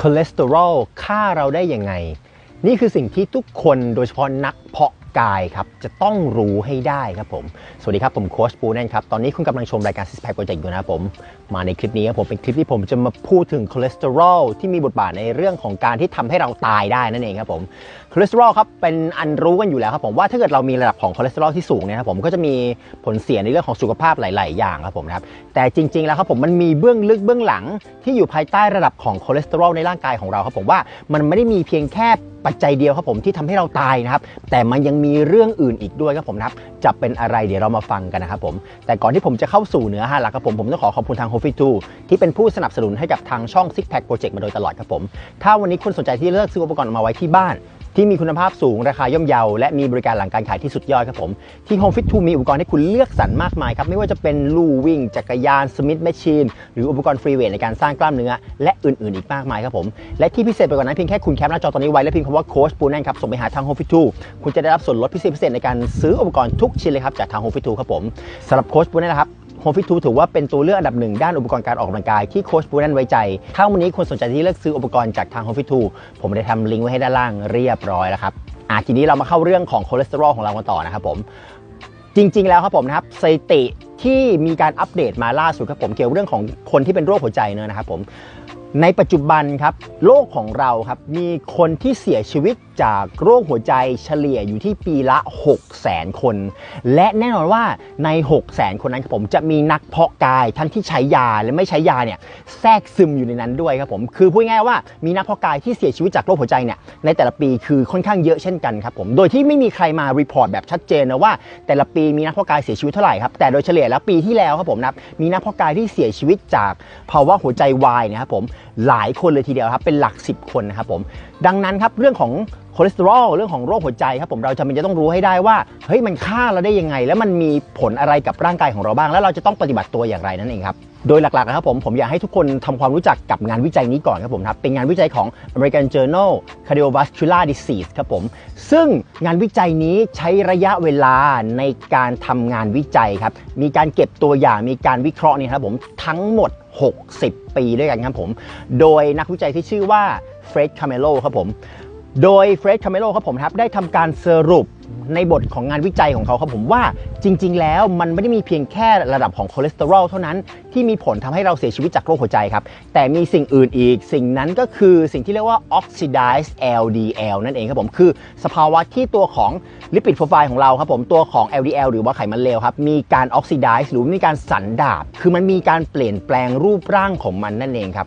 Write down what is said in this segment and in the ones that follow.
คอเลสเตอรอลฆ่าเราได้ยังไง นี่คือสิ่งที่ทุกคนโดยเฉพาะนักเพาะ กายครับจะต้องรู้ให้ได้ครับผม สวัสดีครับผมโค้ชปูแนนครับ ตอนนี้คุณกำลังชมรายการ Six Pack Project อยู่นะครับผม มาในคลิปนี้ครับผมเป็นคลิปที่ผมจะมาพูดถึงคอเลสเตอรอลที่มีบทบาทในเรื่องของการที่ทำให้เราตายได้นั่นเองครับผมคอเลสเตอรอลครับเป็นอันรู้กันอยู่แล้วครับผมว่าถ้าเกิดเรามีระดับของคอเลสเตอรอลที่สูงเนี่ยครับผมก็จะมีผลเสียในเรื่องของสุขภาพหลาย ๆ อย่างครับผมนะครับแต่จริง ๆ แล้วครับผมมันมีเบื้องลึกเบื้องหลังที่อยู่ภายใต้ระดับของคอเลสเตอรอลในร่างกายของเราครับผมว่ามันไม่ได้มีเพียงแค่ปัจจัยเดียวครับผมที่ทำให้เราตายนะครับ แต่มันยังมีเรื่องอื่นอีกด้วยครับผมนะครับ จะเป็นอะไรเดี๋ยวเรามาฟังกันนะครับผม แต่ก่อนที่ผมจะเข้าสู่เนื้อหาหลักครับผม ผมต้องขอขอบคุณทาง h o f i 2ที่เป็นผู้สนับสนุนให้กับทางช่อง Six Pack Project มาโดยตลอดครับผม ถ้าวันนี้คุณสนใจที่เลือกซื้ออุปกรณ์มาไว้ที่บ้าน ที่มีคุณภาพสูงราคาย่อมเยา และมีบริการหลังการขายที่สุดยอดครับผม ที่ Home Fit 2มีอุปกรณ์ให้คุณเลือกสรรมากมายครับ ไม่ว่าจะเป็นลู่วิ่ง จักรยานสมิธแมชชีน หรืออุปกรณ์ฟรีเวทในการสร้างกล้ามเนื้อ และอื่นๆ อีกมากมายครับผม และที่พิเศษไปกว่านั้นเพียงแค่คุณแคปหน้าจอตอนนี้ไว้และพิมพ์คำว่าโค้ชปูแนนครับส่งไปหาทาง Home Fit 2คุณจะได้รับส่วนลดพิเศษพิเศษในการซื้ออุปกรณ์ทุกชิ้นเลยครับจากทาง Home Fit 2ครับผมสำหรับโค้ชปูแนนนะครับ โฮมฟิตทูถือว่าเป็นตัวเลือกอันดับหนึ่งด้านอุปกรณ์การออกกำลังกายที่โค้ชบูแนนไว้ใจ ถ้าวันนี้คุณสนใจที่เลือกซื้ออุปกรณ์จากทางโฮมฟิตทูผมได้ทำลิงก์ไว้ให้ด้านล่างเรียบร้อยแล้วครับอะทีนี้เรามาเข้าเรื่องของคอเลสเตอรอลของเรากันต่อนะครับผมจริง ๆ แล้วครับผมนะครับสถิติที่มีการอัปเดตมาล่าสุดครับผมเกี่ยวกับเรื่องของคนที่เป็นโรคหัวใจเนี่ยนะครับผมในปัจจุบันครับโลกของเราครับมีคนที่เสียชีวิต จากโรคหัวใจเฉลี่ยอยู่ที่ปีละ6 0 0 0 0 0คน และแน่นอนว่าใน6 0 0 0 0 0คนนั้นครับผมจะมีนักเพาะกายทั้งที่ใช้ยาและไม่ใช้ยาเนี่ยแทรกซึมอยู่ในนั้นด้วยครับผมคือพูดง่ายว่ามีนักเพาะกายที่เสียชีวิตจากโรคหัวใจเนี่ยในแต่ละปีคือค่อนข้างเยอะเช่นกันครับผมโดยที่ไม่มีใครมารีพอร์ตแบบชัดเจนนะว่า แต่ละปีมีนักเพาะกายเสียชีวิตเท่าไหร่ครับแต่โดยเฉลี่ยแล้วปีที่แล้วครับผมนะมีนักเพาะกายที่เสียชีวิตจากภาวะหัวใจวายนะครับผมหลายคนเลยทีเดียวครับเป็นหลัก 10 คนนะครับผมดังนั้นครับเรื่องของ คอเลสเตอรอลเรื่องของโรคหัวใจครับผมเราจำเป็นจะต้องรู้ให้ได้ว่าเฮ้ยมันฆ่าเราได้ยังไง แล้วมันมีผลอะไรกับร่างกายของเราบ้าง แล้วเราจะต้องปฏิบัติตัวอย่างไรนั่นเองครับโดยหลักๆนะครับผมผมอยากให้ทุกคนทำความรู้จักกับงานวิจัยนี้ก่อนครับผมครับเป็นงานวิจัยของ American Journal Cardiovascular Disease ครับผมซึ่งงานวิจัยนี้ใช้ระยะเวลาในการทำงานวิจัยครับมีการเก็บตัวอย่างมีการวิเคราะห์นี่ครับผมทั้งหมด 60 ปีด้วยกันครับผม โดยนักวิจัยที่ชื่อว่าเฟร็ดคาเมโลครับผม โดยเฟร็ดคาเมโลครับผมครับได้ทำการสรุปในบทของงานวิจัยของเขาครับผมว่าจริง ๆ แล้วมันไม่ได้มีเพียงแค่ระดับของคอเลสเตอรอลเท่านั้นที่มีผลทำให้เราเสียชีวิตจากโรคหัวใจครับ แต่มีสิ่งอื่นอีก สิ่งนั้นก็คือสิ่งที่เรียกว่า oxidized LDL นั่นเองครับผมคือสภาวะที่ตัวของลิปิดโปรไฟล์ของเราครับผมตัวของ LDL หรือว่าไขมันเลวครับ มีการ oxidize หรือมีการสันดาบ คือมันมีการเปลี่ยนแปลงรูปร่างของมันนั่นเองครับ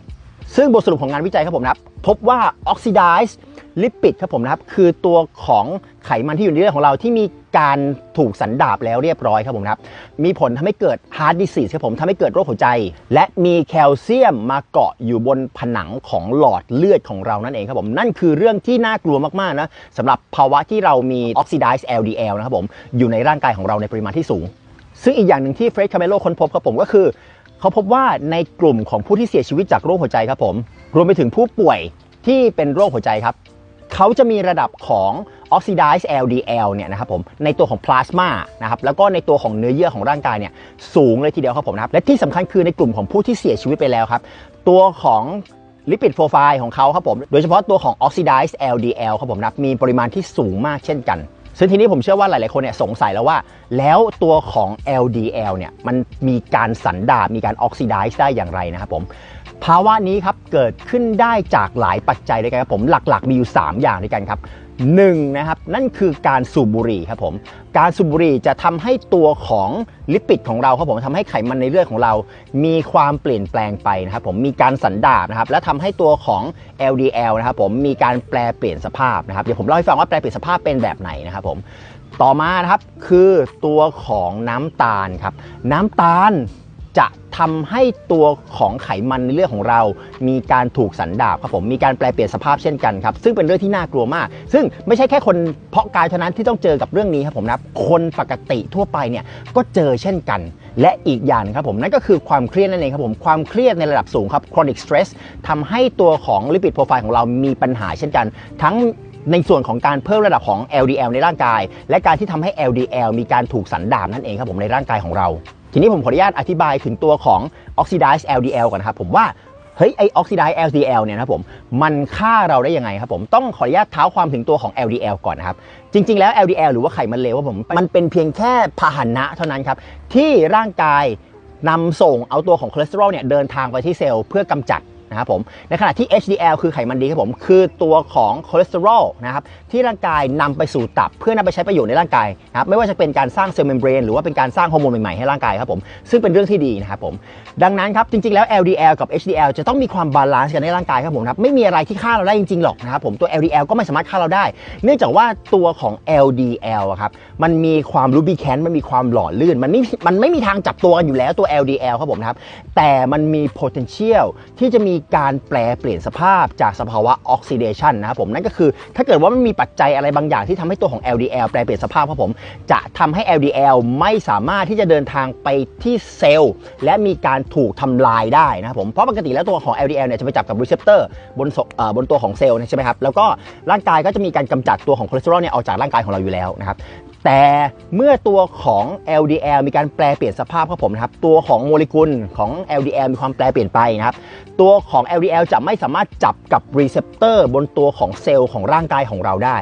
ซึ่งบทสรุปของงานวิจัยครับผมนะครับ พบว่า oxidized lipid ครับผมนะครับ คือตัวของไขมันที่อยู่ในเลือดของเราที่มีการถูกสันดาบแล้วเรียบร้อยครับผมนะครับ มีผลทำให้เกิด heart disease ครับผมทำให้เกิดโรคหัวใจ และมีแคลเซียมมาเกาะอยู่บนผนังของหลอดเลือดของเรานั่นเองครับผม นั่นคือเรื่องที่น่ากลัวมากๆนะสำหรับภาวะที่เรามี oxidized LDL นะครับผมอยู่ในร่างกายของเราในปริมาณที่สูง ซึ่งอีกอย่างหนึ่งที่เฟรดคาเมโลค้นพบครับผมก็คือ เขาพบว่าในกลุ่มของผู้ที่เสียชีวิตจากโรคหัวใจครับผม รวมไปถึงผู้ป่วยที่เป็นโรคหัวใจครับเขาจะมีระดับของ oxidized LDL เนี่ยนะครับผมในตัวของพลาสมานะครับแล้วก็ในตัวของเนื้อเยื่อของร่างกายเนี่ยสูงเลยทีเดียวครับผมนะครับและที่สำคัญคือในกลุ่มของผู้ที่เสียชีวิตไปแล้วครับ ตัวของลิปิดโปรไฟล์ของเขาครับผม โดยเฉพาะตัวของ oxidized LDL ครับผมนับมีปริมาณที่สูงมากเช่นกัน ซึ่งทีนี้ผมเชื่อว่าหลาย ๆ คนเนี่ยสงสัยแล้วว่า แล้วตัวของ LDL เนี่ยมันมีการสันดาบมีการออกซิไดซ์ได้อย่างไรนะครับผม ภาวะนี้ครับเกิดขึ้นได้จากหลายปัจจัยด้วยกันครับผมหลักๆ มีอยู่ 3 อย่างด้วยกันครับหนึ่งนะครับนั่นคือการสูบบุหรี่ครับผมการสูบบุหรี่จะทำให้ตัวของลิปิดของเราครับผมทำให้ไขมันในเลือดของเรา มีความเปลี่ยนแปลงไปนะครับผมมีการสันดาบนะครับและทำให้ตัวของ LDL นะครับผมมีการแปลเปลี่ยนสภาพนะครับเดี๋ยวผมเล่าให้ฟังว่าแปลเปลี่ยนสภาพเป็นแบบไหนนะครับผมต่อมานะครับคือตัวของน้ำตาลครับน้ำตาล จะทำให้ตัวของไขมันในเลือดของเรา มีการถูกสันดาบครับผมมีการแปลเปลี่ยนสภาพเช่นกันครับซึ่งเป็นเรื่องที่น่ากลัวมาก ซึ่งไม่ใช่แค่คนเพาะกายเท่านั้นที่ต้องเจอกับเรื่องนี้ครับผมนะคนปกติทั่วไปเนี่ยก็เจอเช่นกัน และอีกอย่างหนึงครับผมนั่นก็คือความเครียดนั่นเองครับผมความเครียดในระดับสูงครับ chronic stress ทำให้ตัวของลิปิดโปรไฟล์ของเรามีปัญหาเช่นกัน ทั้งในส่วนของการเพิ่มระดับของ LDL ในร่างกาย และการที่ทำให้ LDL มีการถูกสันดาบนั่นเองครับผมในร่างกายของเรา ทีนี้ผมขออนุญาตอธิบายถึงตัวของ oxidized LDL ก่อนนะครับผมว่าเฮ้ยไอออกซิไดซ์ LDL เนี่ยนะผมมันฆ่าเราได้ยังไงครับผมต้องขออนุญาตเท้าความถึงตัวของ LDL ก่อนนะครับ จริง ๆ แล้ว LDL หรือว่าไขมันเลวว่าผมมันเป็นเพียงแค่พาหนะเท่านั้นครับ ที่ร่างกายนำส่งเอาตัวของคอเลสเตอรอลเนี่ยเดินทางไปที่เซลล์เพื่อกำจัด นะครับผมในขณะที่ HDL คือไขมันดีครับผมคือตัวของคอเลสเตอรอลนะครับที่ร่างกายนำไปสู่ตับ เพื่อนำไปใช้ประโยชน์ในร่างกายนะครับไม่ว่าจะเป็นการสร้างเซลล์เมมเบรนหรือว่าเป็นการสร้างฮอร์โมนใหม่ๆให้ร่างกายครับผมซึ่งเป็นเรื่องที่ดีนะครับผมดังนั้นครับจริงๆแล้ว LDL กับ HDL จะต้องมีความบาลานซ์กันในร่างกายครับผมครับไม่มีอะไรที่ฆ่าเราได้จริงๆหรอกนะครับผมตัว LDL ก็ไม่สามารถฆ่าเราได้ เนื่องจากว่าตัวของ LDL ครับมันมีความรูบิแคนมันมีความหล่อลื่นมันไม่มันไม่มีทางจับตัวกันอยู่แล้วตัว LDL ครับผมนะครับแต่มันมี potential ที่จะมีการแปลเปลี่ยนสภาพจากสภาวะ oxidation นนะครับผมนั่นก็คือ ถ้าเกิดว่ามันมีปัจจัยอะไรบางอย่างที่ทำให้ตัวของ LDL แปลเปลี่ยนสภาพครับผม จะทำให้ LDL ไม่สามารถที่จะเดินทางไปที่เซลล์ และมีการถูกทำลายได้นะครับผมเพราะปกติแล้วตัวของ LDL เนี่ยจะไปจับกับ receptor บนศพเอ่อบนตัวของเซลล์ใช่ไหมครับแล้วก็ร่างกายก็จะมีการกำจัดตัวของคอเลสเตอรอลเนี่ยออกจากร่างกายของเราอยู่แล้วนะครับ แต่เมื่อตัวของ LDL มีการแปลเปลี่ยนสภาพครับผมนะครับตัวของโมเลกุลของ LDL มีความแปลเปลี่ยนไปนะครับตัวของ LDL จะไม่สามารถจับกับรีเซพเตอร์บนตัวของเซลล์ของร่างกายของเราได้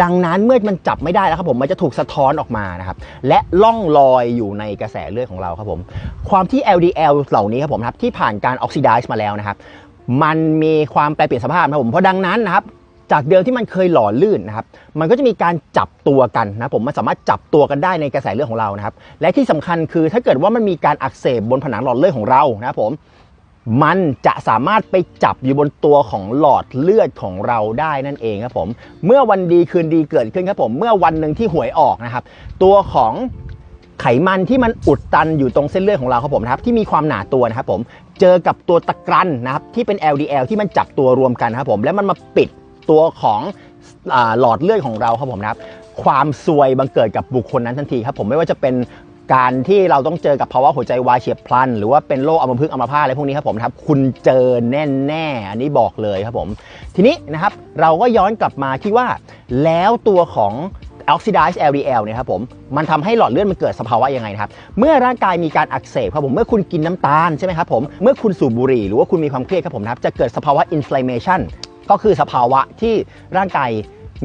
ดังนั้นเมื่อมันจับไม่ได้แล้วครับผมมันจะถูกสะท้อนออกมานะครับและล่องลอยอยู่ในกระแสเลือดของเราครับผมความที่ LDL เหล่านี้ครับผมครับที่ผ่านการออกซิไดซ์มาแล้วนะครับมันมีความแปลเปลี่ยนสภาพครับผมเพราะดังนั้นนะครับ จากเดิมที่มันเคยหล่อลื่นนะครับ มันก็จะมีการจับตัวกันนะผมมันสามารถจับตัวกันได้ในกระแสเลือดของเรานะครับ และที่สำคัญคือถ้าเกิดว่ามันมีการอักเสบบนผนังหลอดเลือดของเรานะครับผมมันจะสามารถไปจับอยู่บนตัวของหลอดเลือดของเราได้นั่นเองครับผม เมื่อวันดีคืนดีเกิดขึ้นครับผม เมื่อวันหนึ่งที่หวยออกนะครับ ตัวของไขมันที่มันอุดตันอยู่ตรงเส้นเลือดของเราครับผมนะครับที่มีความหนาตัวนะครับผม เจอกับตัวตะกรันนะครับที่เป็น LDL ที่มันจับตัวรวมกันนะครับผม แล้วมันมาปิด ตัวของอหลอดเลือดของเราครับผมนะครับ ความซวยบังเกิดกับบุคคลนั้นทันทีครับผมไม่ว่าจะเป็นการที่เราต้องเจอกับภาวะหัวใจวายเฉียบพลัน หรือว่าเป็นโรคอัมพฤกษ์อัมพาตอะไรพวกนี้ครับผมครับคุณเจอแน่ๆอันนี้บอกเลยครับผม ทีนี้นะครับเราก็ย้อนกลับมาที่ว่า แล้วตัวของ oxidized LDL เนี่ยครับผมมันทำให้หลอดเลือดมันเกิดสภาวะยังไงครับ เมื่อร่างกายมีการอักเสบครับผม เมื่อคุณกินน้ำตาลใช่ไหมครับผม เมื่อคุณสูบบุหรี่หรือว่าคุณมีความเครียดครับผมนะครับ จะเกิดสภาวะ inflammation ก็คือสภาวะที่ร่างกาย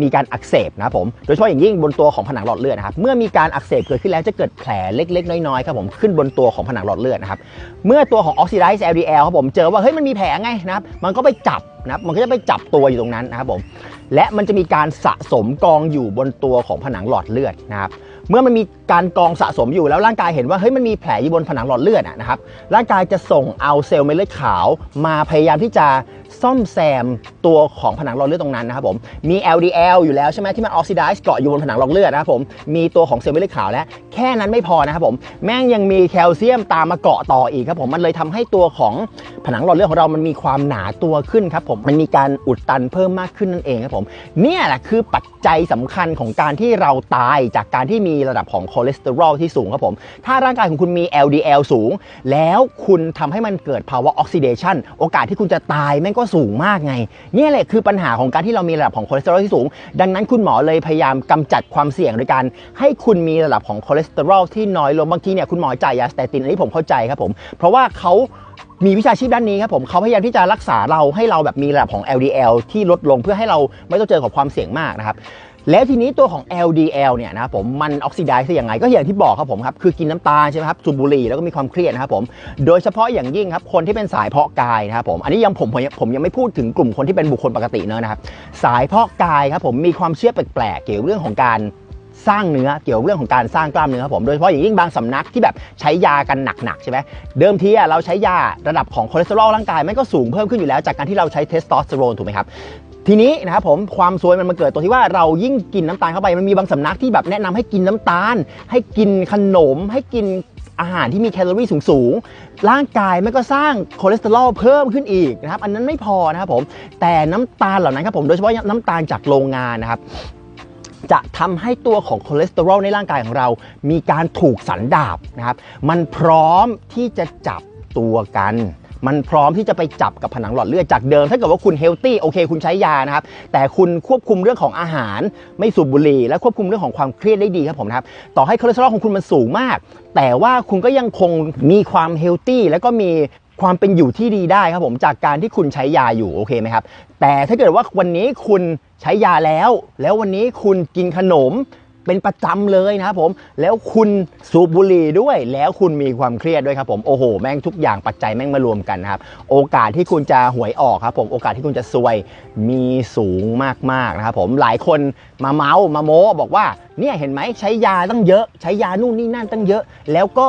มีการอักเสบนะครับผมโดยเฉพาะอย่างยิ่งบนตัวของผนังหลอดเลือดนะครับเมื่อมีการอักเสบเกิดขึ้นแล้วจะเกิดแผลเล็ก ๆ น้อยๆครับผมขึ้นบนตัวของผนังหลอดเลือดนะครับเมื่อตัวของ oxidized LDL ครับผมเจอว่าเฮ้ยมันมีแผลไงนะครับมันก็ไปจับนะครับมันก็จะไปจับตัวอยู่ตรงนั้นนะครับผมและมันจะมีการสะสมกองอยู่บนตัวของผนังหลอดเลือดนะครับ เมื่อมันมีการกองสะสมอยู่แล้วร่างกายเห็นว่าเฮ้ยมันมีแผลอยู่บนผนังหลอดเลือดนะครับร่างกายจะส่งเอาเซลล์เม็ดเลือดขาวมาพยายามที่จะซ่อมแซมตัวของผนังหลอดเลือดตรงนั้นนะครับผมมี LDL อยู่แล้วใช่ไหมที่มันออกซิไดซ์เกาะอยู่บนผนังหลอดเลือดนะครับผมมีตัวของเซลล์เม็ดเลือดขาวแล้วแค่นั้นไม่พอนะครับผมแม่งยังมีแคลเซียมตามมาเกาะต่ออีกครับผมมันเลยทำให้ตัวของผนังหลอดเลือดของเรามันมีความหนาตัวขึ้นครับผมมันมีการอุดตันเพิ่มมากขึ้นนั่นเองครับผมเนี่ยแหละคือปัจจัยสำคัญของการที่เราตายจากการที่มีีระดับของคอเลสเตอรอลที่สูงครับผม ถ้าร่างกายของคุณมี LDL สูง แล้วคุณทำให้มันเกิดภาวะออกซิเดชันโอกาสที่คุณจะตายแม่งก็สูงมากไงเนี่ยแหละคือปัญหาของการที่เรามีระดับของคอเลสเตอรอลที่สูง ดังนั้นคุณหมอเลยพยายามกำจัดความเสี่ยงโดยการให้คุณมีระดับของคอเลสเตอรอลที่น้อยลงบางทีเนี่ยคุณหมอจ่ายยาสเตตินอันนี้ผมเข้าใจครับผม เพราะว่าเขามีวิชาชีพด้านนี้ครับผมเขาพยายามที่จะรักษาเราให้เราแบบมีระดับของ LDL ที่ลดลงเพื่อให้เราไม่ต้องเจอกับความเสี่ยงมากนะครับ แล้วทีนี้ตัวของ LDL เนี่ยนะครับผมมันออกซิไดซ์ยังไงก็อย่างที่บอกครับผมครับคือกินน้ำตาลใช่ไหมครับสูบบุหรี่แล้วก็มีความเครียดนะครับผมโดยเฉพาะอย่างยิ่งครับคนที่เป็นสายเพาะกายนะครับผมอันนี้ยังผมผมผมยังไม่พูดถึงกลุ่มคนที่เป็นบุคคลปกติเนอะนะครับสายเพาะกายครับผมมีความเชื่อแปลกๆเกี่ยวกับเรื่องของการสร้างเนื้อเกี่ยวกับเรื่องของการสร้างกล้ามเนื้อครับผมโดยเฉพาะอย่างยิ่งบางสำนักที่แบบใช้ยากันหนักๆใช่ไหมเดิมทีเราใช้ยาระดับของคอเลสเตอรอลร่างกายมันก็สูงเพิ่มขึ้นอยู่แล้วจากการที่เราใช้เทสโทสเตอโรนถูกไหมครับ ทีนี้นะครับผมความซวยมันมาเกิดตัวที่ว่าเรายิ่งกินน้ำตาลเข้าไปมันมีบางสำนักที่แบบแนะนำให้กินน้ำตาล ให้กินขนม ให้กินอาหารที่มีแคลอรี่สูงๆ ร่างกายมันก็สร้างคอเลสเตอรอลเพิ่มขึ้นอีกนะครับ อันนั้นไม่พอนะครับผม แต่น้ำตาลเหล่านั้นครับผม โดยเฉพาะน้ำตาลจากโรงงานนะครับ จะทำให้ตัวของคอเลสเตอรอลในร่างกายของเรา มีการถูกสันดาบนะครับ มันพร้อมที่จะจับตัวกัน มันพร้อมที่จะไปจับกับผนังหลอดเลือดจากเดิม ถ้าเกิดว่าคุณเฮลตี้โอเค คุณใช้ยานะครับ แต่คุณควบคุมเรื่องของอาหาร ไม่สูบบุหรี่ และควบคุมเรื่องของความเครียดได้ดีครับผมนะครับ ต่อให้คอเลสเตอรอลของคุณมันสูงมาก แต่ว่าคุณก็ยังคงมีความเฮลตี้แล้วก็มีความเป็นอยู่ที่ดีได้ครับผมจากการที่คุณใช้ยาอยู่โอเคไหมครับ แต่ถ้าเกิดว่าวันนี้คุณใช้ยาแล้ว แล้ววันนี้คุณกินขนม เป็นประจำเลยนะครับผม แล้วคุณสูบบุหรี่ด้วย แล้วคุณมีความเครียดด้วยครับผม โอ้โห แม่งทุกอย่างปัจจัยแม่งมารวมกันนะครับ โอกาสที่คุณจะหวยออกครับผม โอกาสที่คุณจะซวยมีสูงมากๆนะครับผม หลายคนมาเมาส์มาโม้บอกว่า เนี่ยเห็นไหมใช้ยาตั้งเยอะ ใช้ยานู่นนี่นั่นตั้งเยอะ แล้วก็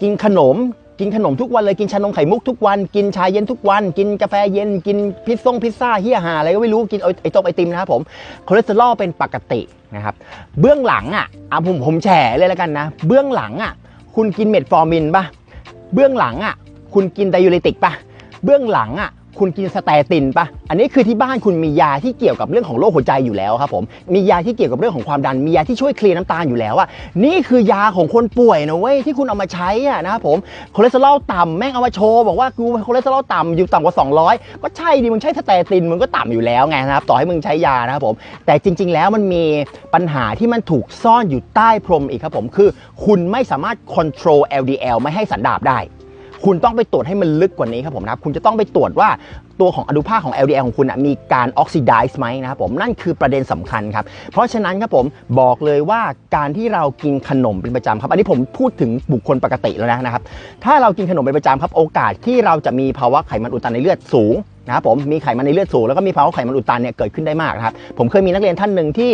กินขนม กินขนมทุกวันเลยกินชานมไข่มุกทุกวัน กินชาเย็นทุกวัน กินกาแฟเย็น กินพิซซ่งพิซซ่าเฮียหาอะไรก็ไม่รู้กินไอต้มไอติมนะครับผมคอเลสเตอรอลเป็นปกตินะครับเบื้องหลังอะอะผมผมแฉเลยแล้วกันนะ เบื้องหลังอะคุณกินเม็ดฟอร์มินป่ะเบื้องหลังอะคุณกินไดยูเรติกป่ะเบื้องหลังอะ คุณกินสเตตินป่ะอันนี้คือที่บ้านคุณมียาที่เกี่ยวกับเรื่องของโรคหัวใจอยู่แล้วครับผมมียาที่เกี่ยวกับเรื่องของความดันมียาที่ช่วยเคลียร์น้ำตาลอยู่แล้วอะนี่คือยาของคนป่วยนะเว้ยที่คุณเอามาใช้อะนะครับผมคอเลสเตอรอลต่ำแม่งเอามาโชว์บอกว่ากูคอเลสเตอรอลต่ำอยู่ต่ำกว่า 200 ก็ใช่ดิมึงใช้สเตตินมึงก็ต่ำอยู่แล้วไงนะครับต่อให้มึงใช้ยานะครับผมแต่จริง ๆ แล้วมันมีปัญหาที่มันถูกซ่อนอยู่ใต้พรมอีกครับผมคือ คุณไม่สามารถ control LDL ไม่ให้สันดาบได้ คุณต้องไปตรวจให้มันลึกกว่านี้ครับผมนะครับคุณจะต้องไปตรวจว่าตัวของอนุภาคของ LDL ของคุณนะมีการออกซิไดซ์ไหมนะครับผมนั่นคือประเด็นสำคัญครับ เพราะฉะนั้นครับผมบอกเลยว่าการที่เรากินขนมเป็นประจำครับ อันนี้ผมพูดถึงบุคคลปกติแล้วนะครับ ถ้าเรากินขนมเป็นประจำครับโอกาสที่เราจะมีภาวะไขมันอุดตันในเลือดสูงนะครับผมมีไขมันในเลือดสูงแล้วก็มีภาวะไขมันอุดตันเนี่ยเกิดขึ้นได้มากนะครับผมเคยมีนักเรียนท่านหนึ่งที่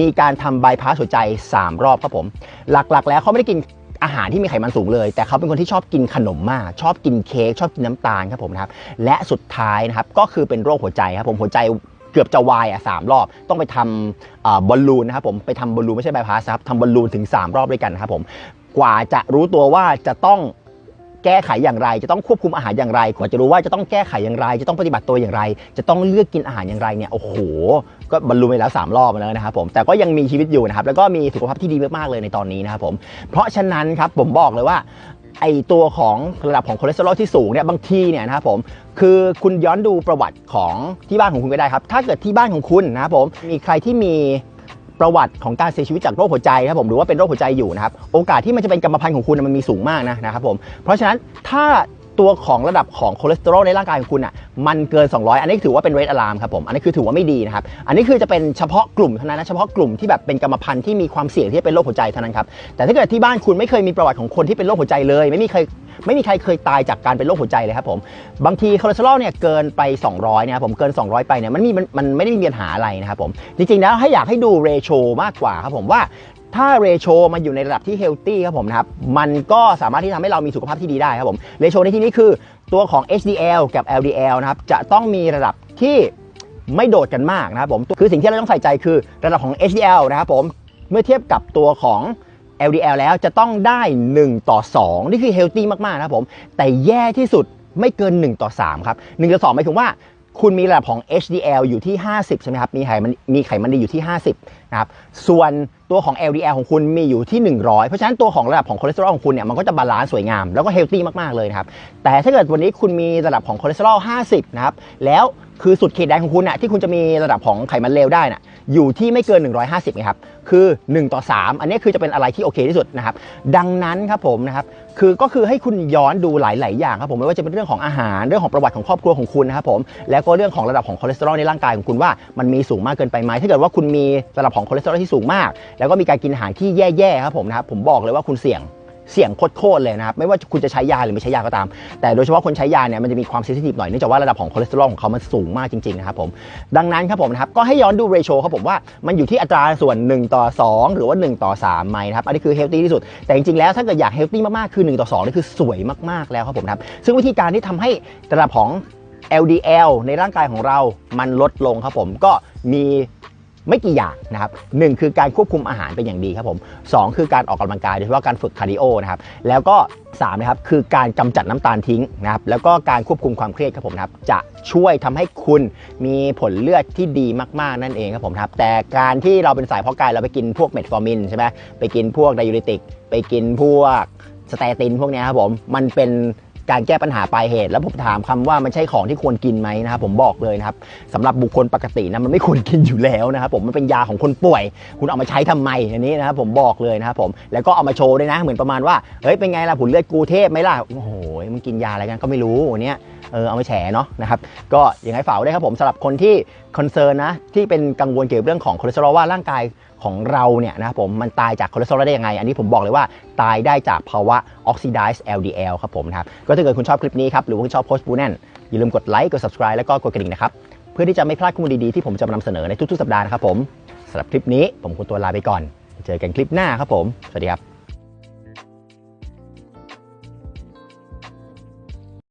มีการทำบายพาสหัวใจ 3 รอบครับผม หลักๆ แล้วเขาไม่ได้กิน อาหารที่มีไขมันสูงเลย แต่เขาเป็นคนที่ชอบกินขนมมาก ชอบกินเค้กชอบกินน้ำตาลครับผมนะครับและสุดท้ายนะครับก็คือเป็นโรคหัวใจครับผมหัวใจเกือบจะวายอะสามรอบ ต้องไปทำบอลลูนนะครับผมไปทำบอลลูนไม่ใช่บายพาสครับทำบอลลูนถึง 3 รอบด้วยกันนะครับผมกว่าจะรู้ตัวว่าจะต้องแก้ไขอย่างไร จะต้องควบคุมอาหารอย่างไร กว่าจะรู้ว่าจะต้องแก้ไขอย่างไร จะต้องปฏิบัติตัวอย่างไร จะต้องเลือกกินอาหารอย่างไรเนี่ยโอ้โห ก็บรรลุไปแล้ว 3 รอบแล้วนะครับผมแต่ก็ยังมีชีวิตอยู่นะครับแล้วก็มีสุขภาพที่ดีมากๆเลยในตอนนี้นะครับผมเพราะฉะนั้นครับผมบอกเลยว่าไอตัวของระดับของคอเลสเตอรอลที่สูงเนี่ยบางทีเนี่ยนะครับผมคือคุณย้อนดูประวัติของที่บ้านของคุณก็ได้ครับ ถ้าเกิดที่บ้านของคุณนะครับผมมีใครที่มีประวัติของการเสียชีวิตจากโรคหัวใจครับผมหรือว่าเป็นโรคหัวใจอยู่นะครับโอกาสที่มันจะเป็นกรรมพันธุ์ของคุณมันมีสูงมากนะนะครับผมเพราะฉะนั้นถ้า ตัวของระดับของคอเลสเตอรอลในร่างกายของคุณอะมันเกิน 200 อันนี้ถือว่าเป็นเรดอะลามครับผมอันนี้คือถือว่าไม่ดีนะครับอันนี้คือจะเป็นเฉพาะกลุ่มเท่านั้นนะเฉพาะกลุ่มที่แบบเป็นกรรมพันธุ์ที่มีความเสี่ยงที่จะเป็นโรคหัวใจเท่านั้นครับแต่ถ้าเกิดที่บ้านคุณไม่เคยมีประวัติของคนที่เป็นโรคหัวใจเลย ไม่มีใครไม่มีใครเคยตายจากการเป็นโรคหัวใจเลยครับผมบางทีคอเลสเตอรอลเนี่ยเกินไป 200เนี่ยครับผมเกิน 200 ไปเนี่ยมันมีมันมันไม่ได้มีปัญหาอะไรนะครับผมจริงๆแล้วให้อยากให้ดูเรโชมากกว่าครับผมว่า ถ้าเรโชมันอยู่ในระดับที่เฮลตี้ครับผมนะครับ มันก็สามารถที่ทำให้เรามีสุขภาพที่ดีได้ครับผม เรโชในที่นี้คือตัวของ HDL กับ LDL นะครับ จะต้องมีระดับที่ไม่โดดกันมากนะครับผม คือสิ่งที่เราต้องใส่ใจคือระดับของ HDL นะครับผม เมื่อเทียบกับตัวของ LDL แล้วจะต้องได้ 1 ต่อ 2 นี่คือเฮลตี้มาก ๆ นะครับผม แต่แย่ที่สุดไม่เกิน 1 ต่อ 3 ครับ 1 ต่อ 2 หมายถึงว่า คุณมีระดับของ HDL อยู่ที่ 50 ใช่ไหมครับ มีไขมันมีไขมันดีอยู่ที่ 50 นะครับ ส่วนตัวของ LDL ของคุณมีอยู่ที่ 100 เพราะฉะนั้นตัวของระดับของคอเลสเตอรอลของคุณเนี่ยมันก็จะบาลานซ์สวยงาม แล้วก็เฮลตี้มาก ๆ เลยนะครับ แต่ถ้าเกิดวันนี้คุณมีระดับของคอเลสเตอรอล 50 นะครับ แล้วคือสุดเขตแดนของคุณน่ะที่คุณจะมีระดับของไขมันเลวได้น่ะอยู่ที่ไม่เกิน 150ไงครับ คือ 1 ต่อ 3 อันนี้คือจะเป็นอะไรที่โอเคที่สุดนะครับ ดังนั้นครับผมนะครับ คือก็คือให้คุณย้อนดูหลาย ๆ อย่างครับผมไม่ว่าจะเป็นเรื่องของอาหารเรื่องของประวัติของครอบครัวของคุณนะครับผมแล้วก็เรื่องของระดับของคอเลสเตอรอลในร่างกายของคุณว่ามันมีสูงมากเกินไปไหมถ้าเกิดว่าคุณมีระดับของคอเลสเตอรอลที่สูงมาก แล้วก็มีการกินอาหารที่แย่ ๆ ครับผมนะครับผมบอกเลยว่าคุณเสี่ยง เสี่ยงโคตรๆเลยนะครับไม่ว่าคุณจะใช้ยาหรือไม่ใช้ยาก็ตาม แต่โดยเฉพาะคนใช้ยาเนี่ยมันจะมีความเซนซิทีฟหน่อยเนื่องจากว่าระดับของคอเลสเตอรอลของเขามันสูงมากจริงๆนะครับผมดังนั้นครับผมนะครับก็ให้ย้อนดูเรโชครับผมว่ามันอยู่ที่อัตราส่วน 1 ต่อ 2 หรือว่า 1 ต่อ3ไหมนะครับอันนี้คือเฮลตี้ที่สุด แต่จริงๆแล้วถ้าเกิดอยากเฮลตี้มากๆคือ1ต่อ2นี่คือสวยมากๆแล้วครับผมครับซึ่งวิธีการที่ทำให้ระดับของ LDL ในร่างกายของเรามันลดลงครับผมก็มี ไม่กี่อย่างนะครับหนึ่งคือการควบคุมอาหารเป็นอย่างดีครับผมสองคือการออกกำลังกายโดยเฉพาะการฝึกคาร์ดิโอนะครับแล้วก็สามนะครับคือการกำจัดน้ำตาลทิ้งนะครับแล้วก็การควบคุมความเครียดครับผมนะครับจะช่วยทำให้คุณมีผลเลือดที่ดีมากๆนั่นเองครับผมนะครับแต่การที่เราเป็นสายเพาะกายเราไปกินพวกเมทฟอร์มินใช่ไหมไปกินพวกไดยูริติก ไปกินพวกสเตตินพวกนี้ครับผมมันเป็น การแก้ปัญหาปลายเหตุ แล้วผมถามคำว่ามันใช่ของที่ควรกินไหมนะครับผมบอกเลยนะครับสำหรับบุคคลปกตินะมันไม่ควรกินอยู่แล้วนะครับผมมันเป็นยาของคนป่วย คุณเอามาใช้ทำไมอันนี้นะครับผมบอกเลยนะครับผมแล้วก็เอามาโชว์ด้วยนะ เหมือนประมาณว่าเฮ้ยเป็นไงล่ะผลเลือดกูเทพไหมล่ะโอ้โหมึงกินยาอะไรกันก็ไม่รู้วันเนี้ย เออเอามาแฉเนาะนะครับก็ยังไงฝากได้วยครับผมสำหรับคนที่คอนเซิร์นนะที่เป็นกังวลเกี่ยวกับเรื่องของคอเลสเตอรอลว่าร่างกายของเราเนี่ยนะครับผมมันตายจากคอเลสเตอรอลได้ยังไง อันนี้ผมบอกเลยว่าตายได้จากภาวะ oxidized LDL ครับผมนะครับก็ถ้าเกิดคุณชอบคลิปนี้ครับหรือว่าคุณชอบโพสต์บูแนนอย่าลืมกดไลค์กด subscribe แล้วก็กดกระดิ่งนะครับเพื่อที่จะไม่พลาดข้อมูลดีๆที่ผมจะมานำเสนอในทุกๆสัปดาห์นะครับผมสำหรับคลิปนี้ผมคุณตัวลาไปก่อน เจอกันคลิปหน้าครับผม สวัสดีครับ